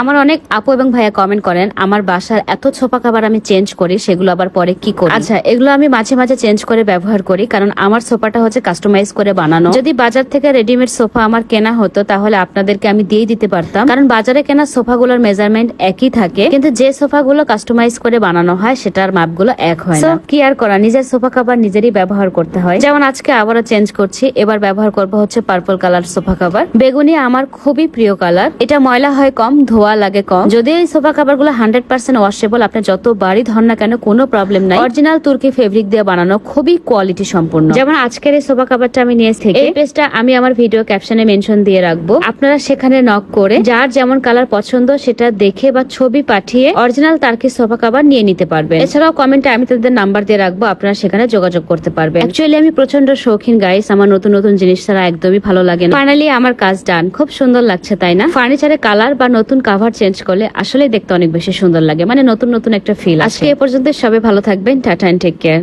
আমার অনেক আপু এবং ভাইয়া কমেন্ট করেন আমার বাসার এত ছোপা খাবার আমি চেঞ্জ করি সেগুলো আবার পরে কি করি? আচ্ছা এগুলো আমি মাঝে মাঝে চেঞ্জ করে ব্যবহার করি কারণ আমার সোফাটা হচ্ছে কাস্টমাইজ করে বানানো। যদি বাজার থেকে রেডিমেড সোফা আমার কেনা হতো তাহলে আপনাদেরকে আমি দিয়ে দিতে পারতাম। কারণ বাজারে কেনা সোফাগুলোর মেজারমেন্ট একই থাকে কিন্তু যে সোফাগুলো কাস্টমাইজ করে বানানো হয় সেটার মাপগুলো এক হয় না। কি আর করা? নিজের সোফা খাবার নিজেরই ব্যবহার করতে হয়। যেমন আজকে আবারও চেঞ্জ করছি এবার ব্যবহার করব হচ্ছে পার্পল কালার সোফা খাবার। বেগুনি আমার খুবই প্রিয় কালার এটা ময়লা হয় কম ধোয়া লাগে কম। যদি এই সোফা খাবারগুলো হান্ড্রেড পার্সেন্ট ওয়াশেবল আপনি বাড়ি ধর না কেন, কোনো প্রবলেম নাই। অরিজিনাল তুর্কি ফেব্রিক দিয়ে বানানো খুবই কোয়ালিটি সম্পূর্ণ। যেমন আজকের এই সোফা খাবারটা আমি নিয়ে এসেছি। এই পেজটা আমি আমার ভিডিও ক্যাপশনে মেনশন দিয়ে রাখব। আপনারা সেখানে নক করে যার যেমন কালার পছন্দ সেটা দেখে বা ছবি পাঠিয়ে অরিজিনাল তার্কি সোফা কাভার নিয়ে নিতে পারবেন। এছাড়াও কমেন্টে আমি তাদের নাম্বার দিয়ে রাখব, আপনারা সেখানে যোগাযোগ করতে পারবেন। অ্যাকচুয়ালি আমি প্রচণ্ড শৌখিন গাইস আমার নতুন নতুন জিনিস ছাড়া একদমই ভালো লাগে না। ফাইনালি আমার কাজ ডান খুব সুন্দর লাগছে, তাই না? ফার্নিচারে কালার বা নতুন কাভার চেঞ্জ করলে আসলে দেখতে অনেক বেশি সুন্দর লাগে। মানে নতুন নতুন একটা ফিল আজকে এ পর্যন্ত সবাই ভালো থাকবেন। Tata and take care